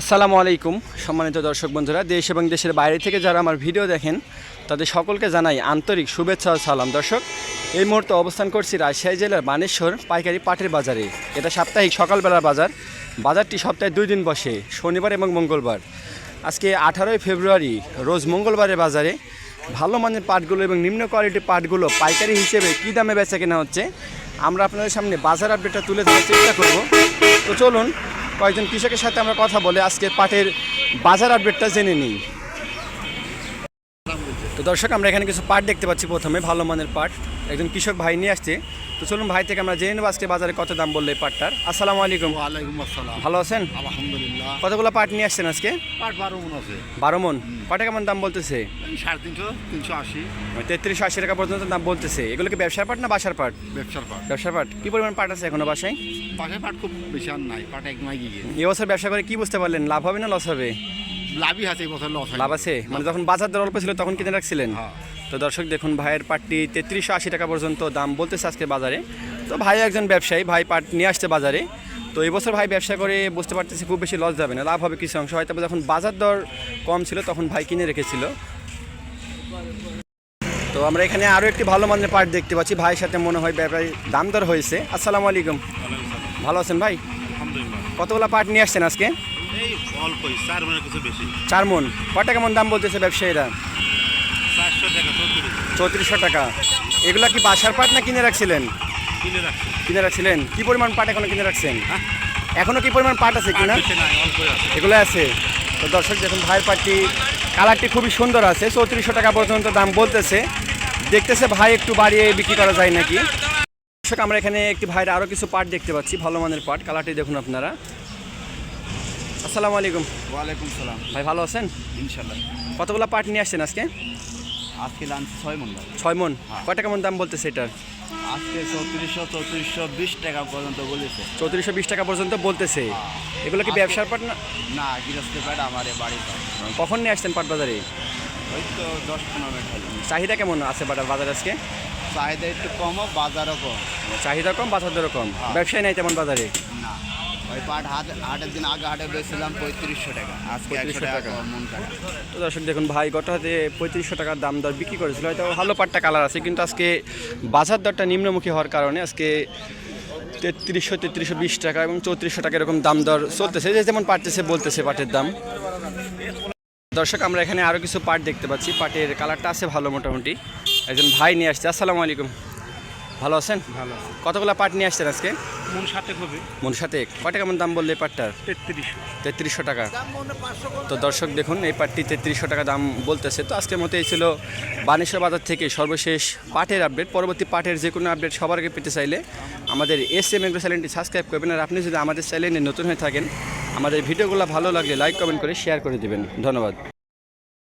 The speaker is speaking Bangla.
আসসালামু আলাইকুম, সম্মানিত দর্শক বন্ধুরা, দেশ এবং দেশের বাইরে থেকে যারা আমার ভিডিও দেখেন, তাদের সকলকে জানাই আন্তরিক শুভেচ্ছা ও সালাম। দর্শক, এই মুহূর্তে অবস্থান করছি রাজশাহী জেলার বানেশ্বর পাইকারি পাটের বাজারে। এটা সাপ্তাহিক সকালবেলার বাজার। বাজারটি সপ্তাহে দুই দিন বসে, শনিবার এবং মঙ্গলবার। আজকে আঠারোই ফেব্রুয়ারি, রোজ মঙ্গলবারের বাজারে। ভালো মানের পাটগুলো এবং নিম্ন কোয়ালিটির পাটগুলো পাইকারি হিসেবে কী দামে বেচা কেনা হচ্ছে, আমরা আপনাদের সামনে বাজার আপডেটটা তুলে ধরার চেষ্টা করব। তো চলুন কয়েকজন কৃষকের সাথে আমরা কথা বলে আজকে পাটের বাজার আপডেটটা জেনে নিই। তো দর্শক আমরা এখানে কিছু পাট দেখতে পাচ্ছি প্রথমে ভালো মানের পাট। একজন কৃষক ভাই নিয়ে আসছে। তো চলুন ভাই থেকে আমরা জেনে নেব আজকে বাজারে কত দাম বললে এই পাটটার। আসসালামু আলাইকুম। ওয়ালাইকুম আসসালাম। ভালো আছেন? আলহামদুলিল্লাহ। কতগুলো পাট নিয়ে আসছেন আজকে? পাট বারো মন আছে। বারো মন। কটা কেমন দাম বলতেছে? সাড়ে তিনশো তিনশো আশি। তেত্রিশশো আশি টাকা পর্যন্ত দাম বলতেছে। এগুলো কি ব্যবসার পাট না বাসার পাট? ব্যবসার পাট। ব্যবসার পাট। কি পরিমাণ পাট আছে এখনও বাসায়? পাশে পাট খুব বেশি আর নাই। পাট একদম গিয়ে এবছর ব্যবসা করে কি বুঝতে পারলেন? লাভ হবে না লস হবে? লাভই আছে এই বছর লস লাভ আছে? মানে যখন বাজার দর অল্প ছিল তখন কিনে রাখছিলেন? হ্যাঁ। তো দর্শক দেখুন ভাইয়ের পাটটি তেত্রিশশো আশি টাকা পর্যন্ত দাম বলতেছে আজকে বাজারে। তো ভাই একজন ব্যবসায়ী ভাই পাট নিয়ে আসছে বাজারে। তো এই বছর ভাই ব্যবসা করে বুঝতে পারতেছি খুব বেশি লস যাবে না লাভ হবে কিছু অংশ। হয়তো বা যখন বাজার দর কম ছিল তখন ভাই কিনে রেখেছিল। তো আমরা এখানে আরও একটি ভালো মানের পাট দেখতে পাচ্ছি। ভাইয়ের সাথে মনে হয় ব্যাপারী দাম দর হয়েছে। আসসালামু আলাইকুম। ভালো আছেন ভাই? কতগুলো পাট নিয়ে আসছেন আজকে? এই অল্পই চার মানে কিছু বেশি। চার মন। কটা কেমন দাম বলতেছে ব্যবসায়ীরা? চারশো টাকা চৌত্রিশশো টাকা। এগুলা কি বাসার পাট না কিনে রাখছিলেন? কিনে রাখছি। কিনে রাখছিলেন? কি পরিমাণ পাট এখনও কিনে রাখছেন? এখনও কি পরিমাণ পাট আছে কিনা? এগুলো আছে। তো দর্শক দেখুন ভাইয়ের পাটটি কালারটি খুবই সুন্দর আছে। চৌত্রিশশো টাকা পর্যন্ত দাম বলতেছে। দেখতেছে ভাই একটু বাড়িয়ে বিক্রি করা যায় নাকি? দর্শক আমরা এখানে একটি ভাইয়ের আরও কিছু পাট দেখতে পাচ্ছি ভালো মানের পাট। কালারটি দেখুন আপনারা। আসসালামু আলাইকুম। ওয়ালাইকুম সালাম। ভাই ভালো আছেন? ইনশাল্লাহ। কতগুলো পাট নিয়ে আসছেন আজকে? আজকে লাঞ্চ ছয় মন ছয় মন। কয়টা কেমন দাম বলতেছে এটার? আজকে চৌত্রিশশো চৌত্রিশশো বিশ টাকা পর্যন্ত বলেছে। চৌত্রিশশো বিশ টাকা পর্যন্ত বলতেছে। এগুলো কি ব্যবসার পাট না? না গৃহস্থ পাট আমার এ বাড়ি পাট। কখন নিয়ে আসছেন পাট বাজারে? ওই তো দশ পনেরো মিনিট হলো। চাহিদা কেমন আছে বাটার বাজার আজকে? চাহিদা একটু কমও বাজারও কম। চাহিদা কম বাজার দরও কম ব্যবসায় নাই তেমন বাজারে? না। ওই পাট হাট হাটের দিন আগে হাটে বেচছিলাম পঁয়ত্রিশশো টাকা। আজকে একশো টাকা। মন টাকা তো দর্শক দেখুন ভাই গত হাতে পঁয়ত্রিশশো টাকার দাম দর বিক্রি করেছিল। হয়তো ভালো পাটটা কালার আছে কিন্তু আজকে বাজার দরটা নিম্নমুখী হওয়ার কারণে আজকে তেত্রিশশো তেত্রিশশো বিশ টাকা এবং চৌত্রিশশো টাকা এরকম দাম দর চলতেছে। যে যেমন পারতেছে বলতেছে পাটের দাম। দর্শক আমরা এখানে আরও কিছু পাট দেখতে পাচ্ছি। পাটের কালারটা আছে ভালো মোটামুটি। একজন ভাই নিয়ে আসছে। আসসালামু আলাইকুম। ভালো আছেন? ভালো কতগুলো পাট নিয়ে আসছেন আজকে? মন সাথে হবে। মন কয়টা কেমন দাম বললে এই পাটটার? তেত্রিশশো। তেত্রিশশো টাকা। তো দর্শক দেখুন এই পাটটি তেত্রিশশো টাকা দাম বলতেছে। তো আজকের মতো এই ছিল বানেশ্বর বাজার থেকে সর্বশেষ পাটের আপডেট। পরবর্তী পাটের যে কোনো আপডেট সবার আগে পেতে চাইলে আমাদের এস এম এগ্রো চ্যানেলটি সাবস্ক্রাইব করবেন। আর আপনি যদি আমাদের চ্যানেলে নতুন হয়ে থাকেন আমাদের ভিডিওগুলো ভালো লাগলে লাইক কমেন্ট করে শেয়ার করে দেবেন। ধন্যবাদ।